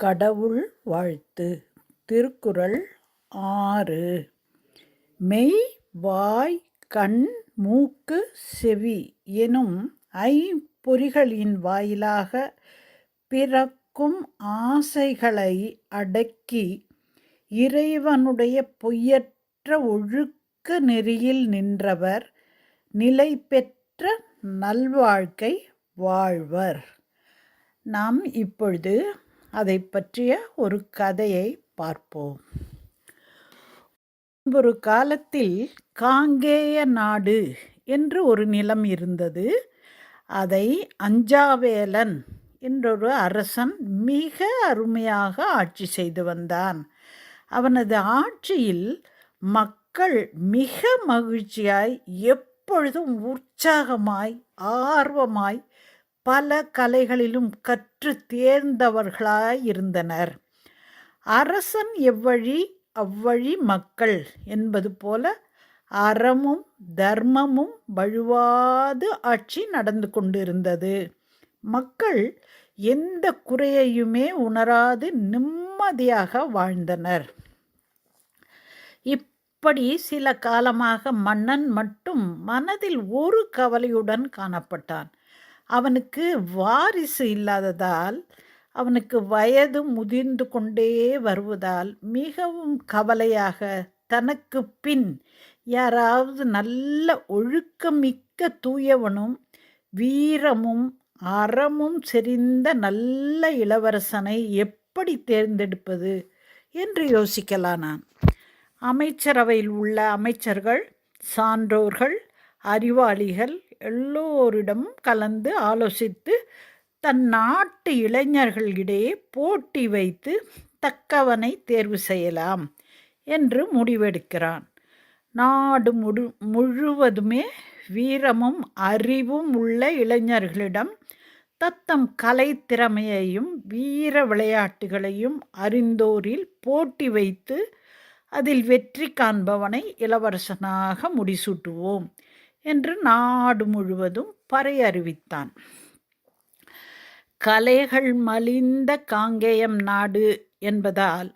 கடவுள் வாழ்த்து. திருக்குறள் ஆறு. மெய் வாய் கண் மூக்கு செவி எனும் ஐம்பொறிகளின் வாயிலாக பிறக்கும் ஆசைகளை அடக்கி இறைவனுடைய பொய்யற்ற ஒழுக்க நெறியில் நின்றவர் நிலை பெற்ற நல்வாழ்க்கை வாழ்வர். நாம் இப்பொழுது அதை பற்றிய ஒரு கதையை பார்ப்போம். ஒரு காலத்தில் காங்கேய நாடு என்று ஒரு நிலம் இருந்தது. அதை அஞ்சாவேலன் என்றொரு அரசன் மிக அருமையாக ஆட்சி செய்து வந்தான். அவனது ஆட்சியில் மக்கள் மிக மகிழ்ச்சியாய் எப்பொழுதும் உற்சாகமாய் ஆர்வமாய் பல கலைகளிலும் கற்று தேர்ந்தவர்களாயிருந்தனர். அரசன் எவ்வழி அவ்வழி மக்கள் என்பது போல அறமும் தர்மமும் வழுவாது ஆட்சி நடந்து கொண்டிருந்தது. மக்கள் எந்த குறையையுமே உணராது நிம்மதியாக வாழ்ந்தனர். இப்படி சில காலமாக மன்னன் மட்டும் மனதில் ஒரு கவலையுடன் காணப்பட்டான். அவனுக்கு வாரிசு இல்லாததால் அவனுக்கு வயது முதிர்ந்து கொண்டே வருவதால் மிகவும் கவலையாக தனக்கு பின் யாராவது நல்ல ஒழுக்கமிக்க தூயவனும் வீரமும் அறமும் செறிந்த நல்ல இளவரசனை எப்படி தேர்ந்தெடுப்பது என்று யோசிக்கலாம் நான். அமைச்சரவையில் உள்ள அமைச்சர்கள் சான்றோர்கள் அறிவாளிகள் எல்லோரிடம் கலந்து ஆலோசித்து தன் நாட்டு இளைஞர்களிடையே போட்டி வைத்து தக்கவனை தேர்வு செய்யலாம் என்று முடிவெடுக்கிறான். நாடு முழு முழுவதுமே வீரமும் அறிவும் உள்ள இளைஞர்களிடம் தத்தம் கலைத்திறமையையும் வீர விளையாட்டுகளையும் அறிந்தோரில் போட்டி வைத்து அதில் வெற்றி காண்பவனை இளவரசனாக முடிசூட்டுவோம். என்று நாடு முழுவதும் பறை அறிவித்தான். கலைகள் மலிந்த காங்கேயம் நாடு என்பதால்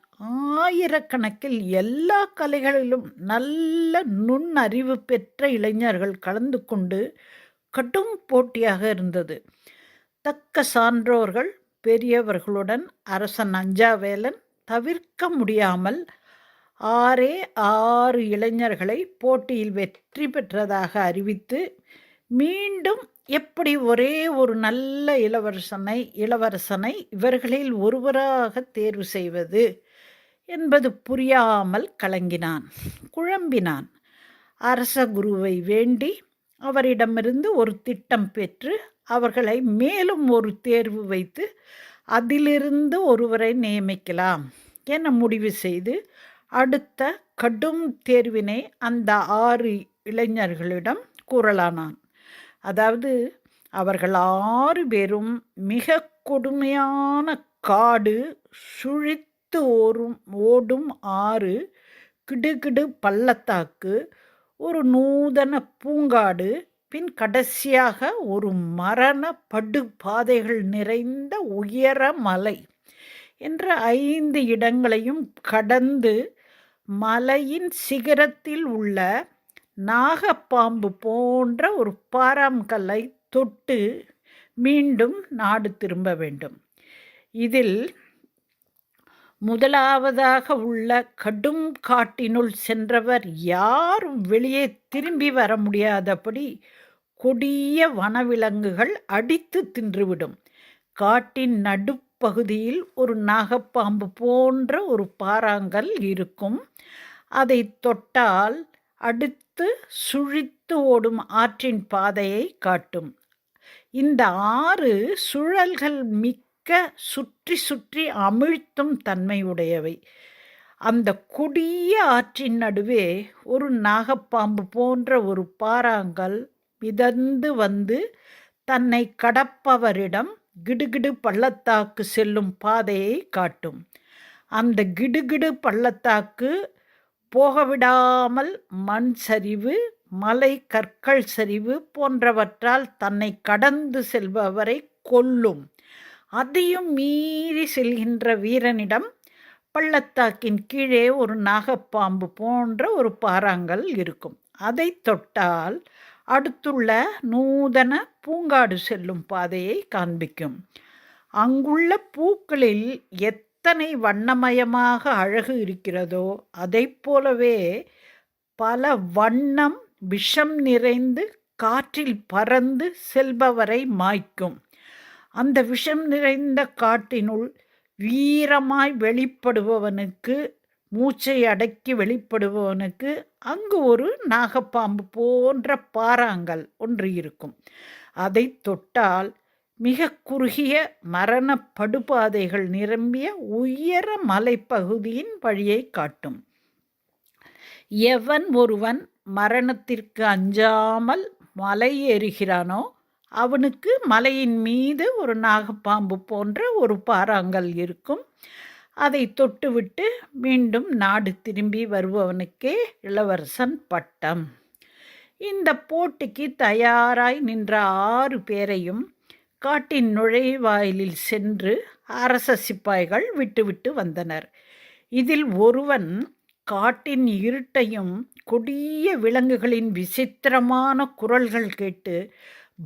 ஆயிரக்கணக்கில் எல்லா கலைகளிலும் நல்ல நுண்ணறிவு பெற்ற இளைஞர்கள் கலந்து கொண்டு கடும் போட்டியாக இருந்தது. தக்க சான்றோர்கள் பெரியவர்களுடன் அரசன் அஞ்சாவேலன் தவிர்க்க முடியாமல் ஆறே ஆறு இளைஞர்களை போட்டியில் வெற்றி பெற்றதாக அறிவித்து மீண்டும் எப்படி ஒரே ஒரு நல்ல இளவரசனை இளவரசனை இவர்களில் ஒருவராக தேர்வு செய்வது என்பது புரியாமல் கலங்கினான் குழம்பினான். அரச குருவை வேண்டி அவரிடமிருந்து ஒரு திட்டம் பெற்று அவர்களை மேலும் ஒரு தேர்வு வைத்து அதிலிருந்து ஒருவரை நியமிக்கலாம் என முடிவு செய்து அடுத்த கடும் தேர்வினை அந்த ஆறு இளைஞர்களிடம் கூறலானான். அதாவது அவர்கள் ஆறு பேரும் மிக கொடுமையான காடு சுழித்து ஓரும் ஓடும் ஆறு கிடுகிடு பள்ளத்தாக்கு ஒரு நூதன பூங்காடு பின் கடைசியாக ஒரு மரண படு பாதைகள் நிறைந்த உயர மலை என்ற ஐந்து இடங்களையும் கடந்து மலையின் சிகரத்தில் உள்ள நாகப்பாம்பு போன்ற ஒரு பாராம்கல்லை தொட்டு மீண்டும் நாடு திரும்ப வேண்டும். இதில் முதலாவதாக உள்ள கடும் காட்டினுள் சென்றவர் யாரும் வெளியே திரும்பி வர முடியாதபடி கொடிய வனவிலங்குகள் அடித்து தின்றுவிடும். காட்டின் நடு பகுதியில் ஒரு நாகப்பாம்பு போன்ற ஒரு பாறாங்கல் இருக்கும். அதை தொட்டால் அடுத்து சுழித்து ஓடும் ஆற்றின் பாதையை காட்டும். இந்த ஆறு சுழல்கள் மிக்க சுற்றி சுற்றி அமிழ்த்தும் தன்மையுடையவை. அந்த கொடிய ஆற்றின் நடுவே ஒரு நாகப்பாம்பு போன்ற ஒரு பாறாங்கல் மிதந்து வந்து தன்னை கடப்பவரிடம் கிடுகிடு பள்ளத்தாக்கு செல்லும் பாதையை காட்டும். அந்த கிடுகிடு பள்ளத்தாக்கு போகவிடாமல் மண் சரிவு மலை கற்கள் சரிவு போன்றவற்றால் தன்னை கடந்து செல்பவரை கொல்லும். அதையும் மீறி செல்கின்ற வீரனிடம் பள்ளத்தாக்கின் கீழே ஒரு நாகப்பாம்பு போன்ற ஒரு பாறாங்கல் இருக்கும். அதை தொட்டால் அடுத்துள்ள நூதன பூங்காடு செல்லும் பாதையை காண்பிக்கும். அங்குள்ள பூக்களில் எத்தனை வண்ணமயமாக அழகு இருக்கிறதோ அதை போலவே பல வண்ணம் விஷம் நிறைந்து காற்றில் பறந்து செல்பவரை மாய்க்கும். அந்த விஷம் நிறைந்த காட்டினுள் வீரமாய் வெளிப்படுபவனுக்கு மூச்சை அடக்கி வெளிப்படுபவனுக்கு அங்கு ஒரு நாகப்பாம்பு போன்ற பாறாங்கல் ஒன்று இருக்கும். அதை தொட்டால் மிக குறுகிய மரண படுபாதைகள் நிரம்பிய உயர மலைப்பகுதியின் வழியை காட்டும். எவன் ஒருவன் மரணத்திற்கு அஞ்சாமல் மலை ஏறுகிறானோ அவனுக்கு மலையின் மீது ஒரு நாகப்பாம்பு போன்ற ஒரு பாறாங்கல் இருக்கும். அதை தொட்டுவிட்டு மீண்டும் நாடு திரும்பி வருபவனுக்கே இளவரசன் பட்டம். இந்த போட்டிக்கு தயாராய் நின்ற ஆறு பேரையும் காட்டின் நுழைவாயிலில் சென்று அரச சிப்பாய்கள் விட்டுவிட்டு வந்தனர். இதில் ஒருவன் காட்டின் இருட்டையும் கொடிய விலங்குகளின் விசித்திரமான குரல்கள் கேட்டு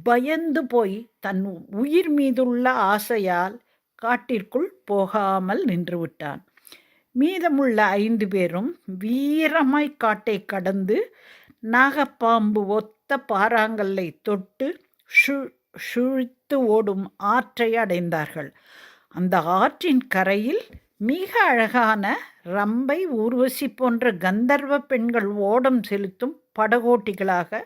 பயந்து போய் தன் உயிர் மீதுள்ள ஆசையால் காட்டிற்குள் போகாமல் நின்றுவிட்டான். மீதமுள்ள ஐந்து பேரும் வீரமாய் காட்டை கடந்து நாகப்பாம்பு ஒத்த பாறாங்கல்லை தொட்டு ஷு சுழித்து ஓடும் ஆற்றை அடைந்தார்கள். அந்த ஆற்றின் கரையில் மிக அழகான ரம்பை ஊர்வசி போன்ற கந்தர்வ பெண்கள் ஓடம் செலுத்தும் படகோட்டிகளாக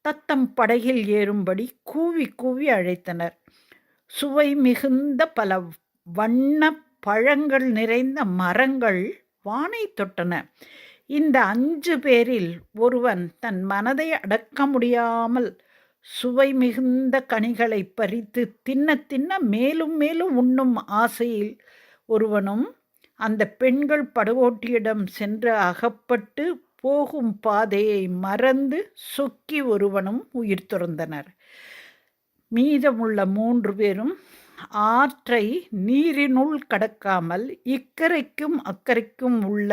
தத்தம் படகில் ஏறும்படி கூவி கூவி அழைத்தனர். சுவை மிகுந்த பல வண்ண பழங்கள் நிறைந்த மரங்கள் வானை தொட்டன. இந்த அஞ்சு பேரில் ஒருவன் தன் மனதை அடக்க முடியாமல் சுவை மிகுந்த கனிகளை பறித்து தின்ன தின்ன மேலும் மேலும் உண்ணும் ஆசையில் ஒருவனும் அந்த பெண்கள் படுகோட்டியிடம் சென்று அகப்பட்டு போகும் பாதையை மறந்து சொக்கி ஒருவனும் உயிர் துறந்தனர். மீதமுள்ள மூன்று பேரும் ஆற்றை நீரினுள் கடக்காமல் இக்கரைக்கும் அக்கறைக்கும் உள்ள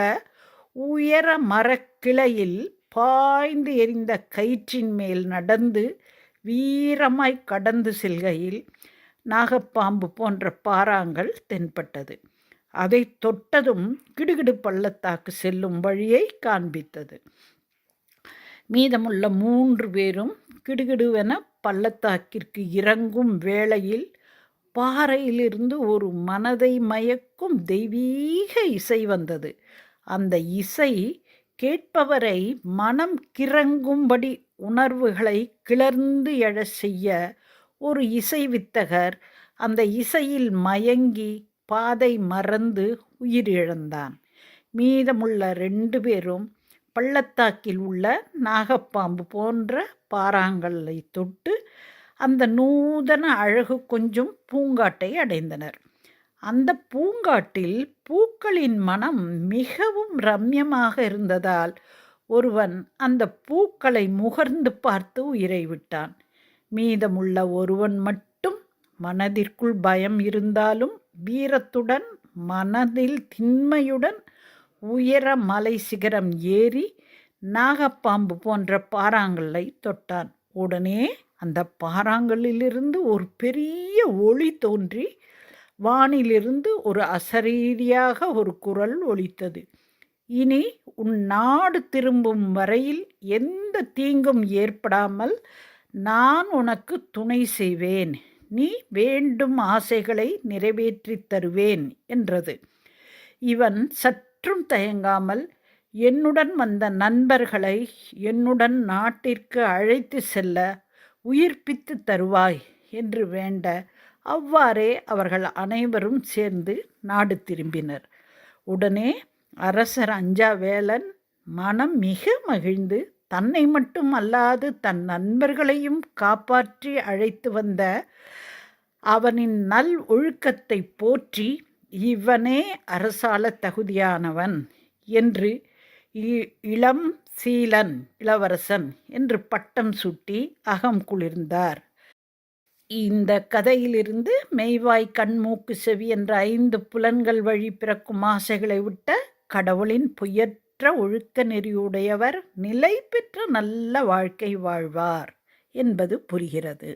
உயர மரக்கிளையில் பாய்ந்து எரிந்த கயிற்றின் மேல் நடந்து வீரமாய் கடந்து செல்கையில் நாகப்பாம்பு போன்ற பாறாங்கள் தென்பட்டது. அதை தொட்டதும் கிடுகிடு பள்ளத்தாக்கு செல்லும் வழியை காண்பித்தது. மீதமுள்ள மூன்று பேரும் கிடுகிடுவென பள்ளத்தாக்கிற்கு இறங்கும் வேளையில் பாறையிலிருந்து ஒரு மனதை மயக்கும் தெய்வீக இசை வந்தது. அந்த இசை கேட்பவரை மனம் கிறங்கும்படி உணர்வுகளை கிளர்ந்து எழச் செய்ய ஒரு இசை வித்தகர் அந்த இசையில் மயங்கி பாதை மறந்து உயிரிழந்தான். மீதமுள்ள ரெண்டு பேரும் பள்ளத்தாக்கில் உள்ள நாகப்பாம்பு போன்ற பாறாங்கல்லை தொட்டு அந்த நூதன அழகு கொஞ்சம் பூங்காட்டை அடைந்தனர். அந்த பூங்காட்டில் பூக்களின் மனம் மிகவும் ரம்யமாக இருந்ததால் ஒருவன் அந்த பூக்களை முகர்ந்து பார்த்து உயிரை விட்டான். மீதமுள்ள ஒருவன் மட்டும் மனதிற்குள் பயம் இருந்தாலும் வீரத்துடன் மனதில் திண்மையுடன் உயர மலை சிகரம் ஏறி நாகப்பாம்பு போன்ற பாறாங்கல்லை தொட்டான். உடனே அந்த பாறாங்கல்லிலிருந்து ஒரு பெரிய ஒளி தோன்றி வானிலிருந்து ஒரு அசரீரியாக ஒரு குரல் ஒலித்தது. இனி உன் நாடு திரும்பும் வரையில் எந்த தீங்கும் ஏற்படாமல் நான் உனக்கு துணை செய்வேன். நீ வேண்டும் ஆசைகளை நிறைவேற்றித் தருவேன் என்றது. இவன் சற்றும் தயங்காமல் என்னுடன் வந்த நண்பர்களை என்னுடன் நாட்டிற்கு அழைத்து செல்ல உயிர்ப்பித்து தருவாய் என்று வேண்ட அவ்வாறே அவர்கள் அனைவரும் சேர்ந்து நாடு திரும்பினர். உடனே அரசர் அஞ்சாவேலன் மனம் மிக மகிழ்ந்து தன்னை மட்டும் அல்லாது தன் நண்பர்களையும் காப்பாற்றி அழைத்து வந்த அவனின் நல் ஒழுக்கத்தை போற்றி இவனே அரசால தகுதியானவன் என்று இளம் சீலன் இளவரசன் என்று பட்டம் சுட்டி அகம் குளிர்ந்தார். இந்த கதையிலிருந்து மெய்வாய் கண் மூக்கு செவி என்ற ஐந்து புலன்கள் வழி பிறக்கும் ஆசைகளை விட்ட கடவுளின் பொய்யற்ற ஒழுக்க நெறியுடையவர் நிலை பெற்ற நல்ல வாழ்க்கை வாழ்வார் என்பது புரிகிறது.